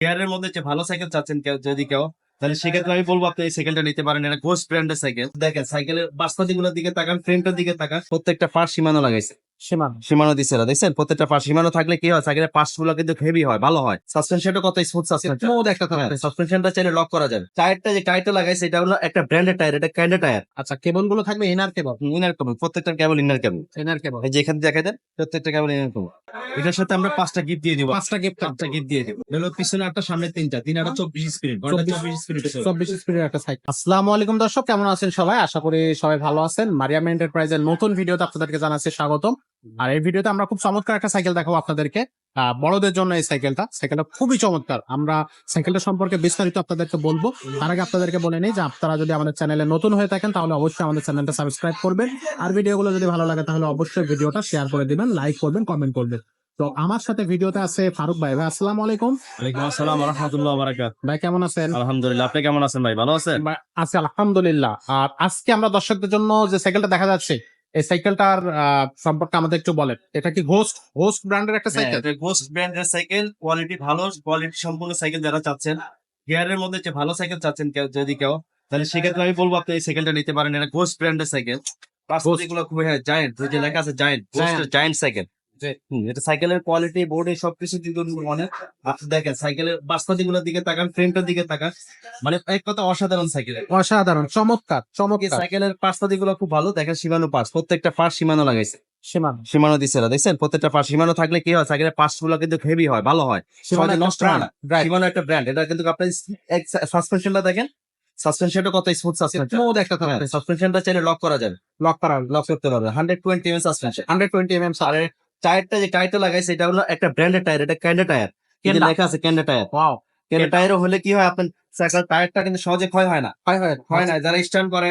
গিয়ারের মধ্যে যে ভালো সাইকেল চাচ্ছেন কেউ যদি কেউ তাহলে সেক্ষেত্রে আমি বলব আপনি এই সাইকেলটা নিতে পারেন। এটা গোস্ট ব্র্যান্ডের সাইকেল দেখেন সাইকেলের বাস্তা গুলোর দিকে তাকান ফ্রেমটার দিকে তাকান। প্রত্যেকটা ফার্স্ট সীমানা লাগাইছে। সীমান। সীমানো দিছে এরা, দেখছেন? প্রত্যেকটা পাশ সীমানো থাকলে কি হয়? সাইকেলের পাশগুলো কিন্তু হেভি হয় ভালো হয়। সাসপেনশনটা কত স্মুথ সাসপেনশন স্মুথ একটা থাকবে সাসপেনশনটা চাইলে লক করা যাবে। টায়ারটা যে টায়ারটা লাগাইছে এটা হলো একটা ব্র্যান্ডের টায়ার এটা ক্যান্ডে টায়ার আচ্ছা কেবলগুলো থাকবে ইনার কেবল ইনার কেবল প্রত্যেকটা কেবল ইনার কেবল ইনার কেবল এই যে এখানে দেখা দেন প্রত্যেকটা কেবল ইনার কেবল এটার সাথে আমরা পাঁচটা গিফট দিয়ে দিব। পাঁচটা গিফট পাঁচটা গিফট দিয়ে দিব। হলো পিছনে একটা সামনে তিনটা। তিন আটা চব্বিশ স্পিরিট চব্বিশ স্পিরিট চব্বিশ স্পিডের একটা সাইকেল আসসালামু আলাইকুম দর্শক কেমন আছেন সবাই? আশা করি সবাই ভালো আছেন। মারিয়াম এন্টারপ্রাইজের নতুন ভিডিওতে আপনাদেরকে জানাচ্ছি স্বাগতম। আর এই ভিডিওতে আমরা খুব চমৎকার একটা সাইকেল দেখাবো আপনাদেরকে। বড়দের জন্য এই সাইকেলটা সাইকেলটা খুবই চমৎকার। আমরা সাইকেলটা সম্পর্কে বিস্তারিত আপনাদেরকে বলব। তার আগে আপনাদেরকে বলে নিই যে আপনারা যদি আমাদের চ্যানেলে নতুন হয়ে থাকেন তাহলে অবশ্যই আমাদের চ্যানেলটা সাবস্ক্রাইব করবেন। আর ভিডিওগুলো যদি ভালো লাগে তাহলে অবশ্যই ভিডিওটা শেয়ার করে দিবেন লাইক করবেন কমেন্ট করবেন। তো আমার সাথে ভিডিওতে আছে ফারুক ভাই। ভাই আসসালামু আলাইকুম। ওয়ালাইকুম আসসালাম রহমতুল্লাহ বারাকাত ভাই কেমন আছেন? আলহামদুলিল্লাহ। আপনি কেমন আছেন ভাই? ভালো আছেন? আছি আলহামদুলিল্লাহ। আর আজকে আমরা দর্শকদের জন্য যে সাইকেলটা দেখা যাচ্ছে এই সাইকেলটার সম্পর্কে আমাদের একটু বলেন। এটা কি হোস্ট হোস্ট ব্র্যান্ডের একটা সাইকেল গোস্ট ব্র্যান্ডের সাইকেল কোয়ালিটি ভালো কোয়ালিটি সম্পূর্ণ সাইকেল যারা চাচ্ছেন গিয়ারের মধ্যে যে ভালো সাইকেল চাচ্ছেন কেউ যদি কেউ তাহলে সেক্ষেত্রে আমি বলব আপনি এই সাইকেলটা নিতে পারেন। এটা গোস্ট ব্র্যান্ডের সাইকেলগুলো খুবই হ্যাঁ জায়েন্ট যে লেখা আছে জায়েন্ট. জায়েন্ট সাইকেল জি। এটা সাইকেলের কোয়ালিটি বোর্ডে সবকিছু অনেক দেখেন সাইকেলের বাস্তাদি গুলোর দিকে তাকান ফ্রেমটার দিকে তাকান মানে এক কথা অসাধারণ সাইকেল অসাধারণ চমৎকার চমৎকার। সাইকেলের পাঁচতাদি গুলো খুব ভালো। দেখেন সীমানো পাস প্রত্যেকটা পাশ সীমানো লাগাইছে। সীমান। সীমানো দেখছেন? প্রত্যেকটা পাশ সীমানো থাকলে কি হয়? সাইকেলের পাশগুলো কিন্তু হেভি হয় ভালো হয়। সহজে নষ্ট হয় না। সীমানো একটা ব্র্যান্ড এটা কিন্তু আপনার সাসপেনশনটা দেখেন। সাসপেনশনটা কত স্মুথ সাসপেনশন স্মুথ একটা থাকবে। সাসপেনশনটা চাইলে লক করা যাবে। লক করা লক করতে পারবে। Hundred twenty M suspension hundred twenty M M টায়ারটা যে টায়ারটা লাগাইছে এটা হলো একটা ব্র্যান্ডের টায়ার এটা ক্যান্ডে টায়ার কিন্তু লেখা আছে ক্যান্ডে টায়ার ওয়াও ক্যান্ডে টায়ারও হলে কি হয় আপনার সাইকেল টায়ারটা কিন্তু সহজে ক্ষয় হয় না। হয় হয় হয় না। যারা স্ট্যান্ড করে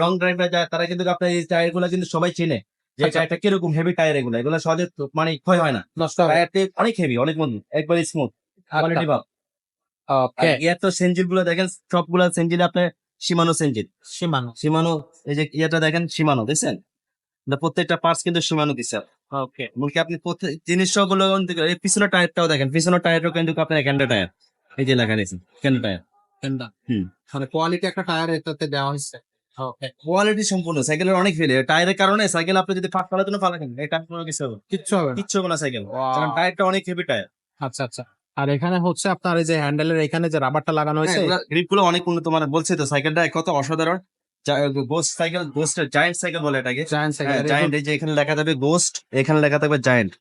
লং ড্রাইভে যায় তারা কিন্তু আপনার এই টায়ারগুলো কিন্তু সবাই চেনে যে আচ্ছা। টায়ারটা কীরকম হেভি টায়ার এগুলো। এগুলো সহজে মানে ক্ষয় হয় না। নষ্ট টায়ারটি অনেক হেভি অনেক মজবুত একবার স্মুথ আচ্ছা। কোয়ালিটি ভালো ওকে ইয়ার তো সেঞ্জিলগুলো দেখেন সব সবগুলো সেঞ্জিল আপনার সীমানো সেঞ্জিল। সীমান। সীমানো এই যে ইয়েটা দেখেন সীমানো দেখছেন? না প্রত্যেকটা পার্টস কিন্তু সীমানো দিচ্ছে ওকে এমনকি আপনি প্রত্যেক জিনিসগুলো পিছনের টায়ারটাও দেখেন পিছনের টায়ারটাও কিন্তু আপনার ক্যান্ডা টায়ার? এই যে লেখা রয়েছে ক্যান্ডা টায়ার। কেনটা হুম। মানে কোয়ালিটি একটা টায়ার এটাতে দেওয়া হয়েছে। কোয়ালিটি সম্পূর্ণ সাইকেলের অনেক ফেলে টায়ারের কারণে সাইকেল আপনি যদি ফাঁক ফেলাতে না ফালাকেন এটা কোনো কিছু হবে কিচ্ছু হবে কিচ্ছু হবে না সাইকেল কারণ টায়ারটা অনেক হেভি টায়ার। আচ্ছা আচ্ছা। আর এখানে হচ্ছে আপনার এই যে হ্যান্ডেলের এখানে যে রাবারটা লাগানো হয়েছে গ্রিপগুলো অনেক উন্নত মানে বলছে তো সাইকেলটা কত অসাধারণ। Ghost cycle Ghost Giant cycle বলে এটাকে। জায়ান্ট সাইকেল জায়েন্ট এই যে এখানে লেখা থাকবে গোস্ট এখানে লেখা থাকবে জায়েন্ট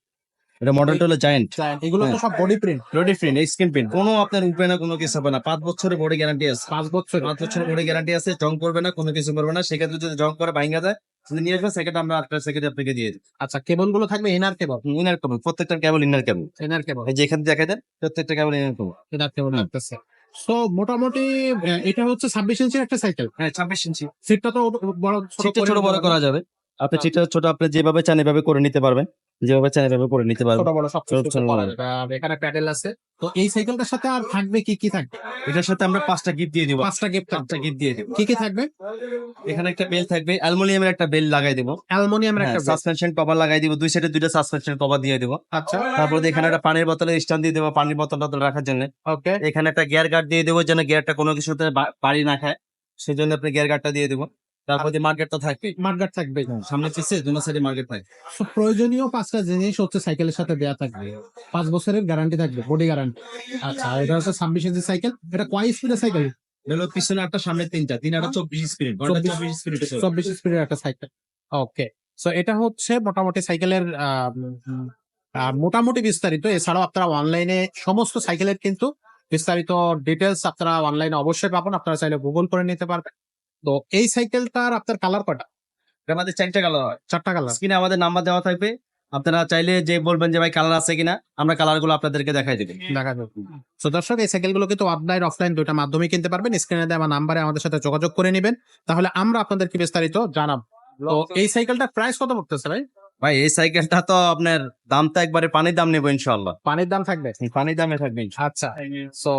এটা মডেলটা হলো জায়ান্ট এগুলো তো হ্যাঁ। সব বডি প্রিন্ট রোডি প্রিন্ট স্ক্রিন প্রিন্ট কোনো আপনার উপরে না কোনো কিছু হবে না। পাঁচ বছরের বডি গ্যারান্টি আছে। পাঁচ বছর পাঁচ বছরের বডি গ্যারান্টি আছে জং করবে না কোনো কিছু করবে না। সেক্ষেত্রে যদি জং করে ভাঙ্গা যায় যদি নিয়ে আসবে সেক্ষেত্রে আমরা আটটা সেকেন্ড আপনাকে দিয়ে দিই আচ্ছা কেবলগুলো থাকবে ইনার কেবল ইনার কেবল প্রত্যেকটা কেবল ইনার কেবল ইনার কেবল এই যে এখানে দেখা দেন প্রত্যেকটা কেবল ইনার কেবল ইনার কেবল। লাগতেছে। সো মোটামুটি এটা হচ্ছে ছাব্বিশ ইঞ্চির একটা সাইকেল হ্যাঁ ছাব্বিশ ইঞ্চি। সিটটা তো বড় ছোট বড় করা যাবে। আপনি আচ্ছা। ছোট আপনি যেভাবে চান এভাবে করে নিতে পারবেন। যেভাবে চান এভাবে করে নিতে পারবেন। ছোট বড় সব ছোট করা। যাবে। আর এখানে প্যাডেল আছে। তো এই সাইকেলটার সাথে আর থাকবে কি কি থাকবে? এটার সাথে আমরা পাঁচটা গিফট দিয়ে দিব। পাঁচটা গিফট পাঁচটা গিফট দিয়ে দিব। কি কি থাকবে? এখানে একটা বেল থাকবে। অ্যালুমিনিয়ামের একটা বেল লাগাই দিব। অ্যালুমিনিয়ামের একটা brush। সাসপেনশন কভার লাগাই দিব। দুই সাইডে দুইটা সাসপেনশন কভার দিয়ে দিব। আচ্ছা। তারপরে এখানে একটা পানির বোতলে স্ট্যান্ড দিয়ে দেবো পানির বোতল টোতল রাখার জন্য। ওকে এখানে একটা গিয়ার গার্ড দিয়ে দেবো যেন গিয়ারটা কোনো কিছুতে বাড়ি না খায়। সেই জন্য আপনি গিয়ার গার্ডটা দিয়ে দেবো। তারপর যে মার্কেট তো থাকবে মার্গার থাকবে সামনে পিছিয়ে দুনো সাইডে মার্কেট থাকে প্রয়োজনীয় পাঁচটা জিনিস হচ্ছে সাইকেলের সাথে দেওয়া থাকবে। পাঁচ বছরের গ্যারান্টি থাকবে বডি গ্যারান্টি আচ্ছা এটা হচ্ছে ছাব্বিশ ইঞ্চি সাইকেল এটা কয় স্পিডের সাইকেল হলো পিছনে একটা সামনে তিনটা। তিন আটা চব্বিশ স্পিড চব্বিশ- চব্বিশ স্পিড চব্বিশ স্পিডের একটা সাইকেল ওকে সো এটা হচ্ছে মোটামুটি সাইকেলের মোটামুটি বিস্তারিত। এছাড়াও আপনারা অনলাইনে সমস্ত সাইকেলের কিন্তু বিস্তারিত ডিটেলস আপনারা অনলাইনে অবশ্যই পাবেন। আপনারা চাইলে গুগল করে নিতে পারবেন। তো এই সাইকেলটার আপনার কালার কটা আমাদের চারটা কালার হয় চারটা কালার স্ক্রিনে আমাদের নাম্বার দেওয়া থাকবে। আপনারা চাইলে যে বলবেন যে ভাই কালার আছে কিনা আমরা কালারগুলো আপনাদেরকে দেখাই দেবো। দেখা যাবে তো দর্শক এই সাইকেলগুলো কিন্তু অনলাইন অফলাইন দুইটা মাধ্যমে কিনতে পারবেন। স্ক্রিনে দেওয়া নাম্বারে আমাদের সাথে যোগাযোগ করে নেবেন। তাহলে আমরা আপনাদেরকে বিস্তারিত জানাব। তো এই সাইকেলটা প্রাইস কত পড়তেছে ভাই? ভাই এই সাইকেলটা তো আপনার দামটা একবারে পানির দাম নেব ইনশাল্লাহ পানির দাম থাকবে? পানির দামে থাকবে আচ্ছা তো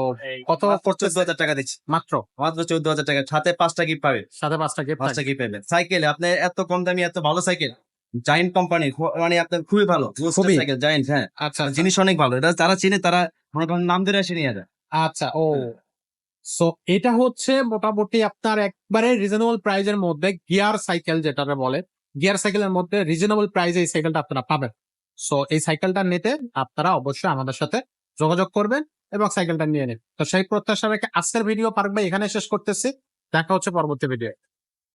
কত চোদ্দ হাজার টাকা দিচ্ছি। মাত্র? মাত্র চোদ্দ হাজার টাকা। সাথে পাঁচটা গিফট পাবে। সাথে পাঁচটা গিফট পাঁচটা গিফট পাবেন সাইকেল আপনি এত কম দামি এত ভালো সাইকেল। জায়েন্ট কোম্পানি মানে আপনার খুবই ভালো। খুবই। সাইকেল জায়েন্ট হ্যাঁ। আচ্ছা জিনিস অনেক ভালো। এটা যারা চিনে তারা মনে করেন নাম ধরে এসে নিয়ে যায়। আচ্ছা ও। সো এটা হচ্ছে মোটামুটি আপনার একবারে রিজনেবল প্রাইজের মধ্যে গিয়ার সাইকেল যেটা বলে। গিয়ার সাইকেলের মধ্যে রিজনেবল প্রাইসে এই সাইকেলটা আপনারা পাবেন। সো এই সাইকেলটা নিতে আপনারা অবশ্যই আমাদের সাথে যোগাযোগ করবেন এবং সাইকেলটা নিয়ে নেবেন তো সেই প্রত্যাশা রেখে আজকের ভিডিও পার্ক ভাই এখানে শেষ করতেছি। দেখা হচ্ছে পরবর্তী ভিডিও